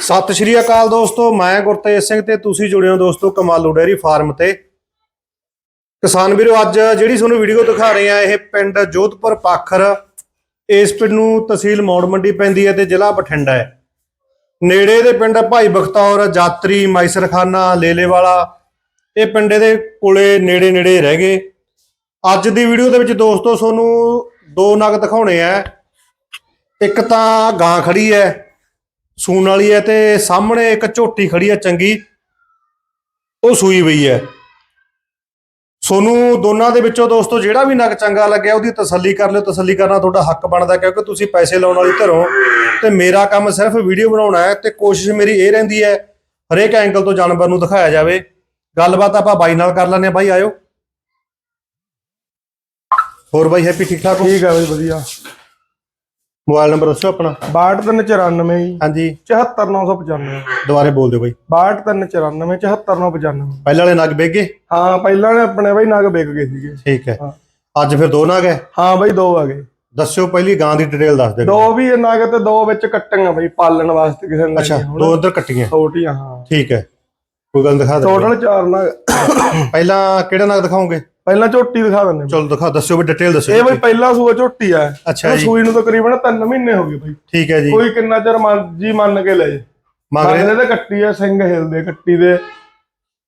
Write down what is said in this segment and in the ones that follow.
ਸਤਿ ਸ਼੍ਰੀ ਅਕਾਲ ਦੋਸਤੋ, ਮੈਂ ਗੁਰਤੇਜ ਸਿੰਘ ਤੇ ਤੁਸੀਂ ਜੁੜੇ ਹੋ ਦੋਸਤੋ ਕਮਾਲੂ ਡੈਰੀ ਫਾਰਮ ਤੇ। ਕਿਸਾਨ ਵੀਰੋ, ਅੱਜ ਜਿਹੜੀ ਤੁਹਾਨੂੰ ਵੀਡੀਓ ਦਿਖਾ ਰਹੇ ਆ, ਇਹ ਪਿੰਡ ਜੋਧਪੁਰ ਪਾਖਰ। ਇਸ ਪਿੰਡ ਨੂੰ ਤਹਿਸੀਲ ਮੌੜ ਮੰਡੀ ਪੈਂਦੀ ਹੈ ਤੇ ਜ਼ਿਲ੍ਹਾ ਬਠਿੰਡਾ ਹੈ। ਨੇੜੇ ਦੇ ਪਿੰਡ ਭਾਈ ਬਖਤੌਰ ਜਾਤਰੀ ਮਾਈਸਰਖਾਨਾ ਲੇਲੇਵਾਲਾ, ਇਹ ਪਿੰਡ ਦੇ ਕੋਲੇ ਨੇੜੇ ਨੇੜੇ ਰਹਿ ਗਏ। ਅੱਜ ਦੀ ਵੀਡੀਓ ਦੇ ਵਿੱਚ ਦੋਸਤੋ, ਤੁਹਾਨੂੰ ਦੋ ਨਗ ਦਿਖਾਉਣੇ ਆ। ਇੱਕ ਤਾਂ ਗਾਂ ਖੜੀ ਹੈ ਸੂਣ ਵਾਲੀ ਹੈ ਤੇ ਸਾਹਮਣੇ ਇੱਕ ਝੋਟੀ ਖੜੀ ਹੈ ਚੰਗੀ। ਉਹ ਸੂਈ ਪਈ ਹੈ। ਸੋਨੂੰ ਦੋਨਾਂ ਦੇ ਵਿੱਚੋਂ ਦੋਸਤੋ ਜਿਹੜਾ ਵੀ ਨਗ ਚੰਗਾ ਲੱਗਿਆ ਉਹਦੀ ਤਸੱਲੀ ਕਰ ਲਿਓ। ਤਸੱਲੀ ਕਰਨਾ ਤੁਹਾਡਾ ਹੱਕ ਬਣਦਾ ਕਿਉਂਕਿ ਤੁਸੀਂ ਪੈਸੇ ਲਾਉਣ ਵਾਲੀ ਧਰੋ ਤੇ ਮੇਰਾ ਕੰਮ ਸਿਰਫ ਵੀਡੀਓ ਬਣਾਉਣਾ ਹੈ ਤੇ ਕੋਸ਼ਿਸ਼ ਮੇਰੀ ਇਹ ਰਹਿੰਦੀ ਹੈ ਹਰੇਕ ਐਂਗਲ ਤੋਂ ਜਾਨਵਰ ਨੂੰ ਦਿਖਾਇਆ ਜਾਵੇ। ਗੱਲਬਾਤ ਆਪਾਂ ਬਾਈ ਨਾਲ ਕਰ ਲੈਂਦੇ ਹਾਂ। ਬਾਈ, ਆਇਓ। ਹੋਰ ਬਾਈ, ਹੈਪੀ ਠੀਕ ਠਾਕ ਹੋ? ਠੀਕ ਹੈ ਬਈ, ਵਧੀਆ। ਮੋਬਾਈਲ ਨੰਬਰ ਦੱਸੋ ਆਪਣਾ। 6294 ਜੀ। ਹਾਂਜੀ। 74995 ਦੁਬਾਰੇ ਬੋਲ ਦਿਓ ਬਾਈ। 6294 74995 ਪਹਿਲੇ ਵਾਲੇ ਨਗ ਵੇਗੇ ਹਾਂ ਪਹਿਲਾਂ ਨੇ ਆਪਣੇ ਬਈ ਨਗ ਵਿਕ ਗਏ ਸੀਗੇ। ਠੀਕ ਹੈ। ਅੱਜ ਫਿਰ ਦੋ ਨਗ ਹੈ? ਹਾਂ ਬਈ ਦੋ ਆ ਗਏ। ਦੱਸਿਓ ਪਹਿਲੀ ਗਾਂ ਦੀ ਡਿਟੇਲ ਦੱਸ ਦਿਓ। ਦੋ ਵੀ ਨਗ ਤੇ ਦੋ ਵਿੱਚ ਕੱਟੀਆਂ ਬਈ ਪਾਲਣ ਵਾਸਤੇ ਕਿਸੇ ਨੇ ਅੱਛਾ ਦੋ ਉਧਰ ਕੱਟੀਆਂ। ਛੋਟੀਆਂ ਹਾਂ। ਠੀਕ ਹੈ। ਕੋਈ ਗੱਲ ਦਿਖਾ ਦਿਓ। ਟੋਟਲ ਚਾਰ ਨਗ। ਪਹਿਲਾਂ ਕਿਹੜਾ ਨਗ ਦਿਖਾਓਗੇ? ਪਹਿਲਾਂ ਝੋਟੀ ਦਿਖਾ ਦਿੰਦੇ ਬਈ। ਚਲੋ ਦਿਖਾ ਦੱਸਿਓ ਵੀ ਡਿਟੇਲ ਇਹ ਦੱਸਿਓ ਬਈ ਪਹਿਲਾ ਸੂਆ ਝੋਟੀ ਆ। ਅੱਛਾ ਇਹ ਜੀ। ਸੂਈ ਨੂੰ ਤਕਰੀਬਨ 3 ਮਹੀਨੇ ਹੋ ਗਏ ਬਈ। ਠੀਕ ਹੈ ਜੀ। ਕੋਈ ਕਿੰਨਾ ਚਿਰ ਮਰਜ਼ੀ ਮੰਨ ਕੇ ਲੈ ਜੇ। ਮਗਰੇ ਤੇ ਕੱਟੀ ਆ ਸਿੰਘ ਹਿਲਦੇ ਕੱਟੀ ਦੇ।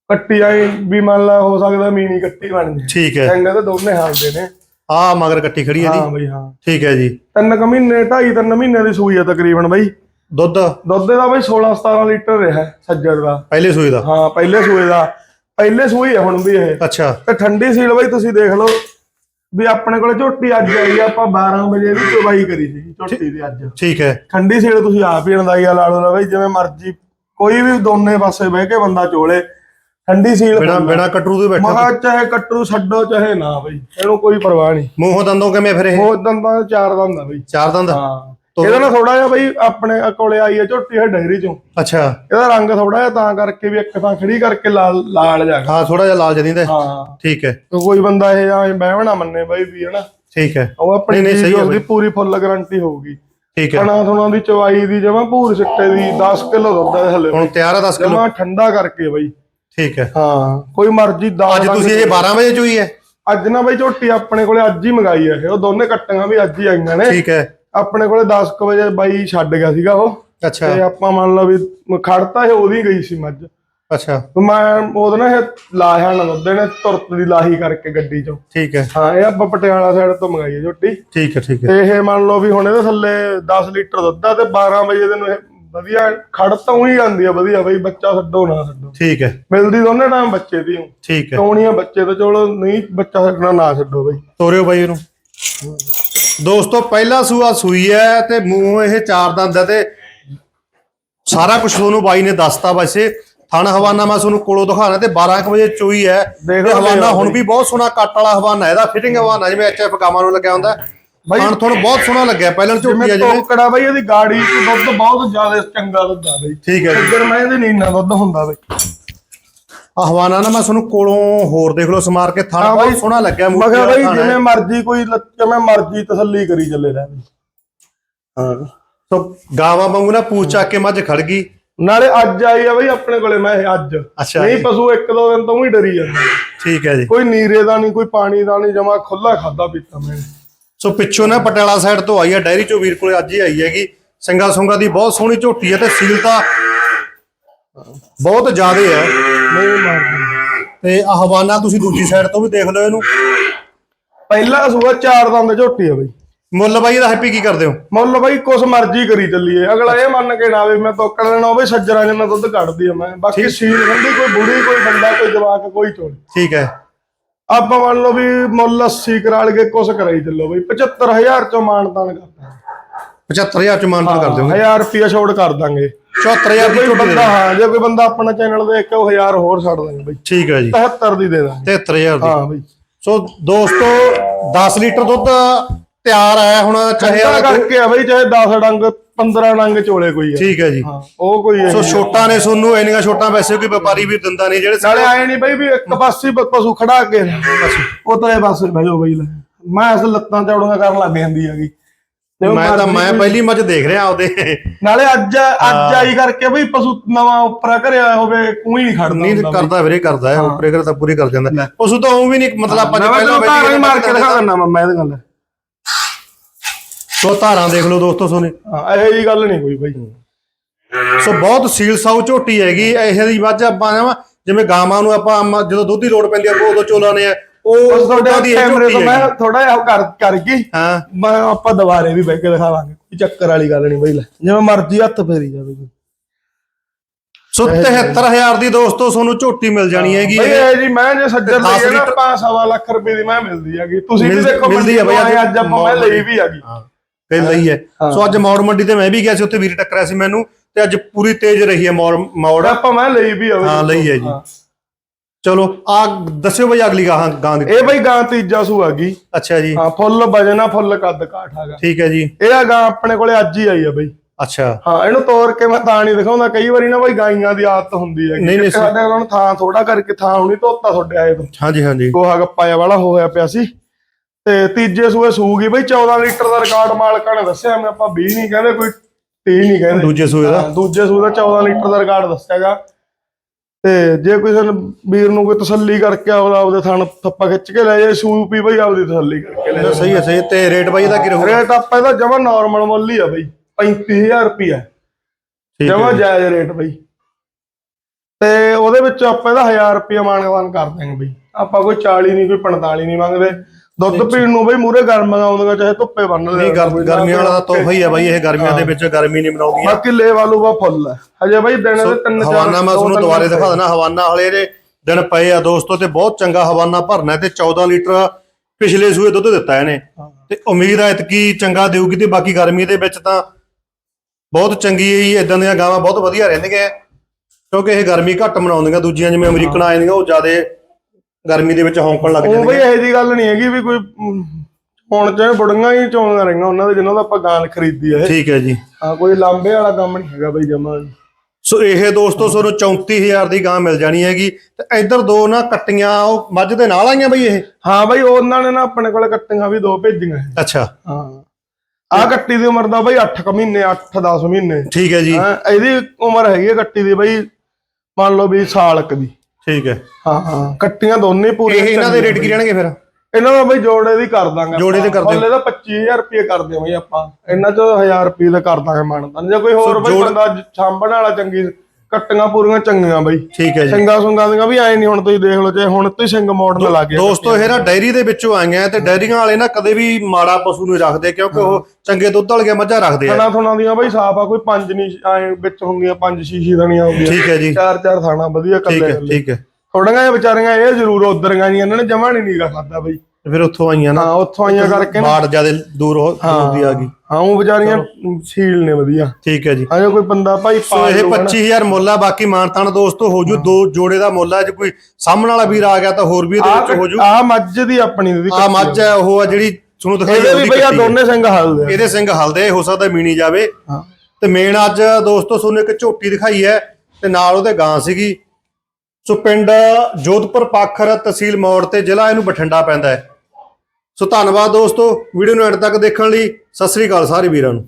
ਕੱਟੀ ਆਈ ਵੀ ਮੰਨ ਲਾ ਹੋ ਸਕਦਾ ਮੀਨੀ ਕੱਟੀ ਬਣ ਜੇ। ਠੀਕ ਹੈ। ਸਿੰਘ ਤੇ ਦੋਨੇ ਹਾਲਦੇ ਨੇ। ਆ ਮਗਰ ਕੱਟੀ ਖੜੀ ਹੈ ਹਾਂ ਜੀ ਬਈ ਹਾਂ। ਠੀਕ ਹੈ ਜੀ। ਤਿੰਨ ਕੁ ਮਹੀਨੇ ਢਾਈ ਤਿੰਨ ਮਹੀਨੇ ਦੀ ਸੂਈ ਆ ਤਕਰੀਬਨ ਬਈ। ਦੁੱਧ? ਦੁੱਧ ਦਾ ਬਈ 16 17 ਲੀਟਰ ਰਿਹਾ ਸੱਜਰ ਦਾ। ਪਹਿਲੇ ਸੂਈ ਦਾ? ਹਾਂ ਪਹਿਲੇ ਸੂਏ ਦਾ। ਪਹਿਲੇ ਸੂਈ ਆ ਹੁਣ ਵੀ ਇਹ। ਅੱਛਾ। ਤੇ ਠੰਡੀ ਸੀਲ ਬਈ ਤੁਸੀਂ ਦੇਖ ਲਓ ਵੀ ਆਪਣੇ ਕੋਲੇ ਝੋਟੀ ਅੱਜ ਆਈ ਆ ਆਪਾਂ 12 ਵਜੇ ਦੀ ਚਵਾਈ ਕਰੀ ਸੀ ਝੋਟੀ ਦੀ ਅੱਜ। ਠੀਕ ਹੈ। ਠੰਡੀ ਸੀਲ ਤੁਸੀਂ ਆਪ ਹੀ ਅੰਦਾਜ਼ਾ ਲਾ ਲਓ ਨਾ ਬਈ ਜਿਵੇਂ ਮਰਜ਼ੀ ਕੋਈ ਵੀ ਦੋਨੇ ਪਾਸੇ ਬਹਿ ਕੇ ਬੰਦਾ ਚੋਲੇ ਠੰਡੀ ਸੀਲ ਬਿਨਾ ਬਿਨਾ ਕਟਰੂ ਦੇ ਬੈਠਾ ਮਹਾ ਚਾਹੇ ਕੱਟਰੂ ਛੱਡੋ ਚਾਹੇ ਨਾ ਬਈ ਇਹਨੂੰ ਕੋਈ ਪਰਵਾਹ ਨਹੀਂ। ਮੂੰਹੋਂ ਦੰਦੋਂ ਕਿਵੇਂ ਫਿਰ ਇਹ? ਉਹ ਦੰਦਾਂ ਚਾਰ ਦੰਦ ਆ ਬਈ। ਚਾਰ ਦੰਦ? ਹਾਂ। ਇਹਦਾ ਨਾ ਥੋੜਾ ਜਿਹਾ ਬਈ ਆਪਣੇ ਕੋਲੇ ਆਈ ਹੈ ਝੋਟੀ ਹੈ ਡੈਰੀ ਚੋਂ। ਅੱਛਾ। ਇਹਦਾ ਰੰਗ ਥੋੜਾ ਜਿਹਾ ਤਾਂ ਕਰਕੇ ਵੀ ਇੱਕ ਤਾਂ ਖੜੀ ਕਰਕੇ ਲਾਲ ਲਾਲ ਜਾ ਹਾਂ ਥੋੜਾ ਜਿਹਾ ਲਾਲ ਜਦੀਂਦਾ ਹਾਂ। ਠੀਕ ਹੈ। ਕੋਈ ਬੰਦਾ ਇਹ ਐ ਬਹਿਣਾ ਮੰਨੇ ਬਈ ਵੀ ਹਨਾ। ਠੀਕ ਹੈ। ਉਹ ਆਪਣੀ ਨਹੀਂ, ਸਹੀ ਉਹਦੀ। ਪੂਰੀ ਫੁੱਲ ਗਾਰੰਟੀ ਹੋਊਗੀ। ਠੀਕ ਹੈ। ਕਣਾ ਥੋਣਾ ਦੀ ਚਵਾਈ ਦੀ ਜਮਾ ਭੂਰ ਸਿੱਟੇ ਦੀ 10 ਕਿਲੋ ਦੁੱਧ ਹੈ ਹਲੇ ਹੁਣ ਤਿਆਰ ਹੈ 10 ਕਿਲੋ। ਜਮਾ ਠੰਡਾ ਕਰਕੇ ਬਈ। ਠੀਕ ਹੈ। ਹਾਂ ਕੋਈ ਮਰਜ਼ੀ ਦਾ ਅੱਜ ਤੁਸੀਂ ਇਹ 12 ਵਜੇ ਚੋਈ ਹੈ। ਅੱਜ ਨਾ ਬਈ ਝੋਟੀ ਆਪਣੇ ਕੋਲੇ ਅੱਜ ਹੀ ਮੰਗਾਈ ਹੈ ਉਹ ਦੋਨੇ ਕੱਟੀਆਂ ਵੀ ਅੱਜ ਹੀ ਆਈਆਂ ਨੇ। ਠੀਕ ਹੈ। ਆਪਣੇ ਕੋਲੇ 10 ਕੁ ਵਜੇ ਬਾਈ ਛੱਡ ਗਿਆ ਸੀਗਾ ਉਹ। ਅੱਛਾ। ਤੇ ਆਪਾਂ ਮੰਨ ਲਓ ਵੀ ਖੜਤਾ ਇਹ ਉਹਦੀ ਗਈ ਸੀ ਮੱਝ। ਅੱਛਾ। ਮੈਂ ਉਹਦੇ ਨਾਲ ਇਹ ਲਾਹਿਆ ਨਾ ਦੁੱਧ ਨੇ ਤੁਰਤ ਦੀ ਲਾਹੀ ਕਰਕੇ ਗੱਡੀ ਚੋਂ। ਠੀਕ ਹੈ। ਹਾਂ ਇਹ ਆਪਾਂ ਪਟਿਆਲਾ ਸਾਈਡ ਤੋਂ ਮੰਗਾਈ ਹੈ ਝੋਟੀ ਠੀਕ ਹੈ ਠੀਕ ਹੈ। ਤੇ ਇਹ ਮੰਨ ਲਓ ਵੀ ਹੁਣ ਇਹਦੇ ਥੱਲੇ 10 ਲੀਟਰ ਦੁੱਧ ਆ ਤੇ 12 ਵਜੇ ਦੇ ਨੂੰ ਇਹ ਵਧੀਆ ਖੜ ਤਾਂ ਉਹੀ ਜਾਂਦੀ ਆ ਵਧੀਆ ਬਈ ਬੱਚਾ ਛੱਡੋ ਨਾ ਛੱਡੋ। ਠੀਕ ਹੈ। ਮਿਲਦੀ ਦੋਨੇ ਟਾਈਮ ਬੱਚੇ ਦੀ ਠੀਕ ਹੈ। ਚੋਣੀਆਂ ਬੱਚੇ ਤੋਂ ਚਲੋ ਨਹੀਂ ਬੱਚਾ ਛੱਡਣਾ ਨਾ ਛੱਡੋ ਬਈ। ਤੋਰਿਓ ਬਾਈ ਇਹਨੂੰ। ਦੋਸਤੋ ਪਹਿਲਾ ਸੂਆ ਸੂਈ ਹੈ ਤੇ ਮੂੰਹ ਇਹ ਚਾਰ ਦੰਦ ਹੈ ਤੇ ਸਾਰਾ ਕੁਝ ਤੁਹਾਨੂੰ ਬਾਈ ਨੇ ਦੱਸਤਾ ਵੈਸੇ। ਥਣ ਹਵਾਨਾ ਮੈਂ ਤੁਹਾਨੂੰ ਕੋਲੋਂ ਦਿਖਾਣਾ ਤੇ 12 ਕੁ ਵਜੇ ਚੋਈ ਹੈ। ਤੇ ਹਵਾਨਾ ਹੁਣ ਵੀ ਬਹੁਤ ਸੋਹਣਾ ਕੱਟ ਵਾਲਾ ਹਵਾਨਾ ਇਹਦਾ ਫਿਟਿੰਗ ਹਵਾਨਾ ਜਿਵੇਂ ਐਚਐਫ ਕਾਮਾਂ ਨੂੰ ਲੱਗਿਆ ਹੁੰਦਾ। ਬਾਈ- ਥਣ ਤੁਹਾਨੂੰ ਬਹੁਤ ਸੋਹਣਾ ਲੱਗਿਆ ਪਹਿਲਾਂ ਝੋਟੀ ਆ ਜਿਵੇਂ। ਟੋਕੜਾ ਬਈ ਇਹਦੀ ਗਾੜੀ ਦੁੱਧ ਬਹੁਤ ਜ਼ਿਆਦਾ ਚੰਗਾ ਦੁੱਧ ਆ ਬਈ। ਠੀਕ ਹੈ ਜੀ। ਮੈਂ ਇਹਦੇ ਨਹੀਂ ਇੰਨਾ ਦੁੱਧ ਹੁੰਦਾ ਬਈ। ਆ ਹਵਾਨਾ ਨਾ ਮੈਂ ਤੁਹਾਨੂੰ ਕੋਲੋਂ ਹੋਰ ਦੇਖ ਲਓ ਸਮਾਰ ਕੇ ਥਣ ਬਹੁਤ ਬਾਈ। ਸੋਹਣਾ ਲੱਗਿਆ ਮੈਂ ਮੂੰਹ ਕਿਹਾ ਵਾਲਾ ਬਈ। ਜਿਵੇਂ ਮਰਜ਼ੀ ਕੋਈ ਜਿਵੇਂ ਮਰਜ਼ੀ ਤਸੱਲੀ ਕਰੀ ਚੱਲੇ ਰਹਿ ਹਾਂ। ਸੋ ਗਾਵਾਂ ਵਾਂਗੂ ਨਾ ਪੂਛ ਚੱਕ ਕੇ ਮੱਝ ਖੜ ਗਈ। ਨਾਲੇ ਅੱਜ ਆਈ ਆ ਬਈ ਆਪਣੇ ਕੋਲੇ ਮੈਂ ਇਹ ਅੱਜ। ਨਹੀਂ ਪਸ਼ੂ ਇੱਕ ਦੋ ਦਿਨ ਤੋਂ ਹੀ ਡਰੀ ਜਾਂਦਾ। ਠੀਕ ਹੈ ਜੀ। ਕੋਈ ਨੀਰੇ ਦਾ ਨਹੀਂ ਕੋਈ ਪਾਣੀ ਦਾ ਨਹੀਂ ਜਮਾ ਖੁੱਲਾ ਖਾਦਾ ਪੀਤਾ ਮੈਂ। ਸੋ ਪਿੱਛੋਂ ਨਾ ਪਟਿਆਲਾ ਸਾਈਡ ਤੋਂ ਆਈ ਹੈ ਡੈਰੀ ਚੋਂ ਵੀਰ ਕੋਲੇ ਅੱਜ ਹੀ ਆਈ ਹੈਗੀ। ਸਿੰਗਾ ਸੁੰਗਾ ਦੀ ਬਹੁਤ ਸੋਹਣੀ ਝੋਟੀ ਹੈ ਤੇ ਸੀਲ ਤਾਂ ਬਹੁਤ ਜ਼ਿਆਦੇ ਹੈ ਨਹੀਂ ਮਾਰਦੀ ਤੇ ਆ ਹਵਾਨਾ ਤੁਸੀਂ ਦੂਜੀ ਸਾਈਡ ਤੋਂ ਵੀ ਦੇਖ ਲਓ ਇਹਨੂੰ। ਪਹਿਲਾ ਸੂਆ ਚਾਰ ਦੰਦ ਝੋਟੀ ਆ ਬਈ। ਮੁੱਲ ਬਾਈ ਇਹਦਾ ਹੈਪੀ ਕੀ ਕਰਦੇ ਹੋ? ਮੁੱਲ ਬਈ ਕੁਛ ਮਰਜ਼ੀ ਕਰੀ ਚੱਲੀਏ। ਅਗਲਾ ਇਹ ਮੰਨ ਕੇ ਨਾ ਆਵੇ ਮੈਂ ਤੋਕੜ ਲੈਣਾ ਹੋਵੇ ਸੱਜਰਾਂ ਜਿੰਨਾ ਦੁੱਧ ਕੱਢਦੀ ਆ ਮੈਂ। ਬਾਕੀ ਸੀਲ ਠੰਡੀ ਕੋਈ ਬੁੜੀ ਕੋਈ ਬੰਦਾ ਕੋਈ ਜਵਾਕ ਕੋਈ ਚੋਲ ਠੀਕ ਹੈ। ਆਪਾਂ ਮੰਨ ਲਓ ਵੀ ਮੁੱਲ 80 ਕਰਾ ਲਗੇ ਕੁਛ ਕਰਾਈ ਚੱਲੋ ਬਈ। 75000 ਚੋਂ ਮਾਨਤਾਨ ਕਰਦਾ। 75000 ਚ ਮਾਨਤਨ ਕਰ ਦਿਓਗੇ 1000 ਰੁਪਿਆ ਛੋੜ ਕਰ ਦਾਂਗੇ। 74000 ਦੀ ਕੋਈ ਝੋਟੀ ਦੇ ਬੰਦਾ ਹਾਂ ਜੇ ਕੋਈ ਬੰਦਾ ਆਪਣਾ ਚੈਨਲ ਦੇਖ ਕੇ ਉਹ 1000 ਹੋਰ ਛੱਡ ਦਾਂਗੇ ਬਈ। ਠੀਕ ਹੈ ਜੀ। 73 ਦੀ ਦੇ ਦਾਂਗੇ। 73000 ਦੀ। ਹਾਂ ਬਈ। ਸੋ ਦੋਸਤੋ 10 ਲੀਟਰ ਦੁੱਧ ਤਿਆਰ ਹੈ ਹੁਣ ਚਾਹੇ ਚਿਹਰਾ ਵਾਲਾ ਕਰਕੇ ਆ ਬਈ ਚਾਹੇ 10 ਡੰਗ 15 ਡੰਗ ਚੋਲੇ ਕੋਈ ਆ ਠੀਕ ਹੈ ਜੀ। ਹਾਂ ਉਹ ਕੋਈ ਹੈ ਸੋ ਛੋਟਾਂ ਨੇ ਸੋਨੂੰ ਇੰਨੀਆਂ ਛੋਟਾਂ ਵੈਸੇ ਕੋਈ ਵਪਾਰੀ ਵੀ ਦਿੰਦਾ ਨਹੀਂ ਜਿਹੜੇ ਨਾਲੇ ਆਏ ਨਹੀਂ ਬਈ ਵੀ ਇੱਕ ਪਾਸੇ ਪ- ਪਸ਼ੂ ਖੜਾ ਕੇ ਉਹ ਤਰੇ ਪਾਸੇ ਬਹਿ ਜਾਓ ਬਈ ਲੈ। ਮੈਂ ਲੱਤਾਂ ਚੌੜੀਆਂ ਕਰਨ ਲੱਗ ਜਾਂਦੀ ਹੈਗੀ। ਮੈਂ ਤਾਂ ਮੈਂ ਪਹਿਲੀ ਮੱਝ ਦੇਖ ਰਿਹਾ ਆਪਦੇ ਨਾਲੇ ਅੱਜ ਅੱਜ ਆਈ ਕਰਕੇ ਬਈ ਪਸ਼ੂ ਨਵਾਂ ਉੱਪਰਾ ਘਰਿਆ ਹੋਵੇ ਕੋਈ ਨਹੀਂ ਖੜਦਾ ਨਹੀਂ। ਕਰਦਾ ਵੀਰੇ ਕਰਦਾ ਹੈ ਉੱਪਰੇ ਕਰ ਤਾਂ ਪੂਰੀ ਕਰ ਜਾਂਦਾ। ਪਸ਼ੂ ਤਾਂ ਉਹ ਵੀ ਨਹੀਂ ਮਤਲਬ ਆਪਾਂ ਜੇ ਪਹਿਲਾਂ ਬੈਠੀ ਮਾਰ ਕੇ ਦਿਖਾ ਦਿੰਦਾ ਮੈਂ ਇਹਦੇ ਗੱਲ ਸੋ ਧਾਰਾਂ ਦੇਖ ਲਓ ਦੋਸਤੋ ਸੋਨੇ ਹਾਂ ਇਹੋ ਜੀ ਗੱਲ ਨਹੀਂ ਕੋਈ ਬਈ। ਸੋ ਬਹੁਤ ਸੀਲ ਸਾਊ ਝੋਟੀ ਹੈਗੀ ਇਹੋ ਦੀ ਮੱਝ ਆਪਾਂ ਜਿਵੇਂ ਗਾਵਾਂ ਨੂੰ ਆਪਾਂ ਜਦੋਂ ਦੁੱਧ ਦੀ ਲੋੜ ਪੈਂਦੀ ਆ ਉਦੋਂ ਚੋਲਾ ਨੇ ਉਹ ਤੁਹਾਡੇ ਕੈਮਰੇ ਤੋਂ ਮੈਂ। ਥੋੜਾ ਜਿਹਾ ਕਰ ਕਰ ਗਈ। ਹਾਂ। ਮੈਂ ਆਪਾਂ ਦੁਬਾਰੇ ਵੀ ਬਹਿ ਕੇ ਦਿਖਾਵਾਂਗੇ। ਕੋਈ ਚੱਕਰ ਵਾਲੀ ਗੱਲ ਨਹੀਂ ਬਈ ਲੈ। ਜਿਵੇਂ ਮਰਜ਼ੀ ਹੱਥ ਫੇਰੀ ਜਾਵੇ ਕੋਈ। ਸੋ 73000 ਦੀ ਦੋਸਤੋ ਤੁਹਾਨੂੰ ਝੋਟੀ ਮਿਲ ਜਾਣੀ ਹੈਗੀ ਇਹ। ਜੀ ਮੈਂ ਜੇ ਦਸ ਲਈ ਨਾ ਲੀਟਰ- 5 ਲੱਖ ਰੁਪਏ ਦੀ ਮੈਂ ਮਿਲਦੀ ਹੈਗੀ। ਤੁਸੀਂ ਵੀ ਦੇਖੋ ਮਿਲਦੀ ਆ ਬਈ ਅੱਜ ਆਪਾਂ ਮੈਂ ਲਈ ਵੀ ਹੈਗੀ। ਹਾਂ ਤੇ ਲਈ ਹੈ। ਸੋ ਅੱਜ ਮੌੜ ਮੰਡੀ ਤੇ ਮੈਂ ਵੀ ਗਿਆ ਸੀ ਉੱਥੇ ਵੀਰ ਟੱਕਰਿਆ ਸੀ ਮੈਨੂੰ ਤੇ ਅੱਜ ਪੂਰੀ ਤੇਜ਼ ਰਹੀ ਹੈ ਮੌੜ ਮੌੜ। ਆਪਾਂ ਮੈਂ ਲਈ ਵੀ ਹਾਂ ਲਈ ਹੈ ਜੀ। ਚਲੋ ਆ ਦੱਸਿਓ ਬਈ ਅਗਲੀ ਗਾਂ ਗਾਂ ਦੀ। ਇਹ ਬਈ ਗਾਂ ਤੀਜਾ ਸੂ ਹੈਗੀ ਅੱਛਾ ਜੀ। ਹਾਂ ਫੁੱਲ ਵਜਨਾ ਫੁੱਲ ਕੱਦ ਕਾਠ ਹੈਗਾ ਠੀਕ ਹੈ ਜੀ। ਇਹ ਆ ਗਾਂ ਆਪਣੇ ਕੋਲੇ ਅੱਜ ਹੀ ਆਈ ਆ ਬਈ। ਅੱਛਾ। ਹਾਂ ਇਹਨੂੰ ਤੋੜ ਕੇ ਮੈਂ ਤਾਂ ਨਹੀਂ ਦਿਖਾਉਂਦਾ। ਕਈ ਵਾਰੀ ਨਾ ਬਈ ਗਾਈਆਂ ਦੀ ਆਦਤ ਹੁੰਦੀ ਨਹੀਂ, ਕਿ ਸਾਡੇ ਕੋਲ ਥਾਂ ਥੋੜਾ ਕਰਕੇ ਥਾਂ ਹੁਣੀ ਧੋਤਾ ਤੁਹਾਡੇ ਆਏ ਤੋਂ। ਹਾਂਜੀ ਹਾਂਜੀ। ਗੋਹਾ ਗੱਪਾ ਜਿਹਾ ਵਾਲਾ ਹੋਇਆ ਪਿਆ ਸੀ। ਤੇ ਤੀਜੇ ਸੂਏ ਸੂਗੀ ਬਈ 14 ਲੀਟਰ ਦਾ ਰਿਕਾਰਡ ਮਾਲਕਾਂ ਨੇ ਦੱਸਿਆ। ਮੈਂ ਆਪਾਂ 20 ਨਹੀਂ ਕਹਿੰਦੇ ਕੋਈ 30 ਨਹੀਂ ਕਹਿੰਦੇ। ਦੂਜੇ ਸੂਏ ਦਾ। ਹਾਂ, ਦੂਜੇ ਸੂਏ ਦਾ 14 ਲੀਟਰ ਦਾ ਰਿਕਾਰਡ ਦੱਸਿਆਗਾ ਤੇ ਜੇ ਕਿਸੇ ਵੀਰ ਨੂੰ ਕੋਈ ਤਸੱਲੀ ਕਰਕੇ ਆਵਲਾ ਆਪਦੇ ਥਣ ਥੱਪਾ ਖਿੱਚ ਕੇ ਲੈ ਜਾਏ ਸੂਪ ਬਈ ਆਪਦੀ ਤਸੱਲੀ ਕਰਕੇ ਲੈ ਸਹੀ ਹੈ ਸਹੀ। ਤੇ ਰੇਟ ਬਾਈ ਦਾ ਕੀ ਰਹੂਗਾ ਰੇਟ ਆਪਾਂ ਇਹਦਾ ਜਮਾ ਨਾਰਮਲ ਮੁੱਲ ਹੀ ਆ ਬਈ 35000 ਰੁਪਿਆ ਠੀਕ ਜਮਾ ਹੈ ਜਾਇਜ਼ ਰੇਟ ਬਈ। ਤੇ ਉਹਦੇ ਵਿੱਚ ਆਪਾਂ ਇਹਦਾ 1000 ਰੁਪਿਆ ਮਾਨਵਾਨ ਕਰ ਦਾਂਗੇ ਬਈ। ਆਪਾਂ ਕੋਈ 40 ਨਹੀਂ ਕੋਈ 45 ਨਹੀਂ ਮੰਗਦੇ। ਦੁੱਧ ਪੀਣ ਨੂੰ ਬਈ ਮੂਰੇ ਗਰਮੀਆਂ ਆਉਂਦੀਆਂ ਚਾਹੇ ਧੁੱਪੇ ਬੰਨ ਲੈ ਨਹੀਂ ਗਰ- ਗਰਮੀਆਂ ਵਾਲਾ ਤਾਂ ਤੋਹਫਾ ਹੀ ਹੈ ਬਾਈ ਇਹ ਗਰਮੀਆਂ ਦੇ ਵਿੱਚ ਗਰਮੀ ਨਹੀਂ ਬਣਾਉਂਦੀਆਂ ਬਾਕੀ ਲੈ ਵਾਲੂ ਵਾ ਫੁੱਲ ਹੈ ਹਜੇ ਬਈ ਦਿਨ ਦੇ ਤਿੰਨ ਚਾਰ ਹਵਾਨਾ ਮੈਂ ਤੁਹਾਨੂੰ ਦੁਬਾਰੇ ਦਿਖਾ ਦੇਣਾ ਹਵਾਨਾ ਹਲੇ ਦਿਨ ਪਏ ਆ ਦੋਸਤੋ ਤੇ ਬਹੁਤ ਚੰਗਾ ਹਵਾਨਾ ਭਰਨਾ ਹੈ ਤੇ 14 ਲੀਟਰ ਪਿਛਲੇ ਸੂਏ ਦੁੱਧ ਦਿੱਤਾ ਇਹਨੇ। ਤੇ ਉਮੀਦ ਹੈ ਇਤਕੀ ਚੰਗਾ ਦੇਊਗੀ ਤੇ ਬਾਕੀ ਗਰਮੀ ਦੇ ਵਿੱਚ ਤਾਂ ਬਹੁਤ ਚੰਗੀ ਹੀ ਇਦਾਂ ਦੀਆਂ ਗਾਵਾਂ ਬਹੁਤ ਵਧੀਆ ਰਹਿੰਦੀਆਂ। ਕਿਉਂਕਿ ਇਹ ਗਰਮੀ ਘੱਟ ਮਨਾਉਂਦੀਆਂ ਦੂਜੀਆਂ ਜਿਵੇਂ ਅਮਰੀਕਨ ਆ ਜਾਂਦੀਆਂ ਉਹ ਜ਼ਿਆਦਾ ਗਰਮੀ ਦੇ ਵਿੱਚ ਹੌਂਕਣ ਲੱਗ ਉਹ ਬਈ ਜਾਂਦੀਆਂ ਇਹੋ ਜੀ ਗੱਲ ਨਹੀਂ ਹੈਗੀ ਵੀ ਕੋਈ ਅਮ, ਹੁਣ ਚਾਹੇ ਬੁੜੀਆਂ ਹੀ ਚੋਣੀਆਂ ਰਹੀਆਂ ਉਹਨਾਂ ਦੇ ਜਿਨ੍ਹਾਂ ਦਾ ਆਪਾਂ ਗਾਲ ਖਰੀਦੀ ਹੈ ਠੀਕ ਹੈ ਜੀ। ਹਾਂ ਕੋਈ ਲਾਂਬੇ ਵਾਲਾ ਕੰਮ ਨਹੀਂ ਹੈਗਾ ਬਈ ਜਮਾ। ਸੋ ਇਹ ਦੋਸਤੋ ਤੁਹਾਨੂੰ 34000 ਦੀ ਗਾਂ ਮਿਲ ਜਾਣੀ ਹੈਗੀ। ਤੇ ਇੱਧਰ ਦੋ ਨਾ ਕੱਟੀਆਂ ਉਹ ਮੱਝ ਦੇ ਨਾਲ ਆਈਆਂ ਬਈ ਇਹ? ਹਾਂ ਬਈ ਉਹਨਾਂ ਨੇ ਨਾ ਆਪਣੇ ਕੋਲੇ ਕੱਟੀਆਂ ਵੀ ਦੋ ਭੇਜੀਆਂ ਹੈ। ਅੱਛਾ। ਹਾਂ। ਆ ਕੱਟੀ ਦੀ ਉਮਰ ਦਾ ਬਈ 8 ਮਹੀਨੇ 8-10 ਮਹੀਨੇ। ਠੀਕ ਹੈ ਜੀ। ਹਾਂ ਇਹਦੀ ਉਮਰ ਹੈਗੀ ਹੈ ਕੱਟੀ ਦੀ ਬਈ ਮੰਨ ਲਓ ਵੀ ਸਾਲ ਕੁ ਦੀ। ਠੀਕ ਹੈ। ਹਾਂ ਹਾਂ। ਕੱਟੀਆਂ ਦੋਨੇ ਇਹ ਪੂਰੀਆਂ ਇਹਨਾਂ ਦੇ ਰੇਟ ਕੀ ਰਹਿਣਗੇ ਫਿਰ? ਇਹਨਾਂ ਦਾ ਬਈ ਜੋੜੇ ਦੀ ਕਰ ਦਾਂਗੇ ਜੋੜੇ ਦੇ ਕਰ ਦਿਓ। ਇਹਦਾ 25000 ਰੁਪਏ ਕਰ ਦਿਓ ਬਈ ਆਪਾਂ। ਇਹਨਾਂ ਚ 1000 ਰੁਪਏ ਦਾ ਕਰ ਦਾਂਗੇ ਮਾਨਤਾ। ਜੇ ਕੋਈ ਹੋਰ ਬਈ ਬੰਦਾ ਸਾਂਭਣ ਵਾਲਾ ਚੰਗੀ ਕੱਟੀਆਂ ਪੂਰੀਆਂ ਚੰਗੀਆਂ ਬਈ। ਠੀਕ ਹੈ ਜੀ। ਸਿੰਘਾਂ ਸੁੰਗਾਂ ਦੀਆਂ ਵੀ ਐ ਨਹੀਂ ਹੁਣ ਤੁਸੀਂ ਦੇਖ ਲਓ ਜੇ ਹੁਣ ਤੁਸੀਂ ਸਿੰਘ ਮੋੜਨ ਲੱਗ ਗਏ ਦੋਸਤੋ ਇਹ ਨਾ ਡੈਰੀ ਦੇ ਵਿੱਚੋਂ ਆਈਆਂ ਤੇ ਡੈਰੀਆਂ ਵਾਲੇ ਨਾ ਕਦੇ ਵੀ ਮਾੜਾ ਪਸ਼ੂ ਨਹੀਂ ਰੱਖਦੇ ਕਿਉਂਕਿ ਉਹ ਚੰਗੇ ਦੁੱਧ ਵਾਲੀਆਂ ਮੱਝਾਂ ਰੱਖਦੇ ਆ। ਥਣਾ ਥਣਾ ਦੀਆਂ ਬਈ ਸਾਫ਼ ਆ ਕੋਈ ਪੰਜ ਨਹੀਂ ਐ ਵਿੱਚ ਹੁੰਦੀਆਂ ਪੰਜ ਸ਼ੀਸ਼ੀ ਦਣੀਆਂ ਹੁੰਦੀਆਂ। ਠੀਕ ਹੈ ਜੀ। ਚਾਰ ਚਾਰ ਥਾਣਾ ਵਧੀਆ ਠੀਕ ਕੱਲੇ ਹੈ ਠੀਕ ਹੈ। ਥੋੜੀਆਂ ਜਿਹੀਆਂ ਵਿਚਾਰੀਆਂ ਇਹ ਜ਼ਰੂਰ ਉਧਰੀਆਂ ਜੀ ਇਹਨਾਂ ਨੇ ਜਮਾ ਨਹੀਂ ਨੀਗਾ ਖਾਦਾ ਬਈ। ਤੇ ਫਿਰ ਉੱਥੋਂ ਆਈਆਂ ਨਾ ਹਾਂ ਉੱਥੋਂ ਆਈਆਂ ਕਰਕੇ ਨਾ। ਬਾੜ ਜ਼ਿਆਦਾ ਦੂਰ ਹੋ ਦੂਰ ਦੀ ਆ ਗਈ। ਹਾਂ ਉਹ ਵਿਚਾਰੀਆਂ ਸੀਲ ਨੇ ਵਧੀਆ। ਠੀਕ ਹੈ ਜੀ। ਹਾਂ ਜੇ ਕੋਈ ਬੰਦਾ ਭਾਈ ਸੋ ਇਹ 25000 ਮੁੱਲ ਆ ਬਾਕੀ ਮਾਨਤਾਨ ਦੋਸਤੋ ਹੋ ਜੂ ਦੋ ਜੋੜੇ ਦਾ ਮੁੱਲ ਆ ਜੇ ਕੋਈ ਸਾਹਮਣ ਵਾਲਾ ਵੀਰ ਆ ਗਿਆ ਤਾਂ ਹੋਰ ਵੀ ਇਹਦੇ ਵਿੱਚ ਹੋ ਜੂ। ਆ ਮੱਝ ਦੀ ਆਪਣੀ ਦੀ ਆ। ਮੱਝ ਹੈ ਉਹ ਆ ਜਿਹੜੀ ਤੁਹਾਨੂੰ ਦਿਖਾਈ ਇਹਦੇ ਵੀ ਆ ਕੱਟੀ ਹੈ। ਦੋਨੇ ਸਿੰਘ ਹਲਦੇ ਇਹਦੇ ਸਿੰਘ ਹਲਦੇ ਹੋ ਸਕਦਾ ਮੀਣੀ ਜਾਵੇ। ਹਾਂ। ਤੇ ਮੇਨ ਅੱਜ ਦੋਸਤੋ ਤੁਹਾਨੂੰ ਇੱਕ ਝੋਟੀ ਦਿਖਾਈ ਹੈ ਤੇ ਨਾਲ ਉਹਦੇ ਗਾਂ ਸੀਗੀ। ਸੋ ਪਿੰਡ ਜੋਧਪੁਰ ਪਾਖਰ ਤਹਿਸੀਲ ਮੌੜ ਤੇ ਜ਼ਿਲ੍ਹਾ ਇਹਨੂੰ ਬਠਿੰਡਾ ਪੈਂਦਾ ਹੈ। ਸੋ ਧੰਨਵਾਦ ਦੋਸਤੋ, ਵੀਡੀਓ ਨੂੰ ਐਂਡ ਤੱਕ ਦੇਖਣ ਲਈ। ਸਤਿ ਸ੍ਰੀ ਅਕਾਲ ਸਾਰੇ ਵੀਰਾਂ ਨੂੰ।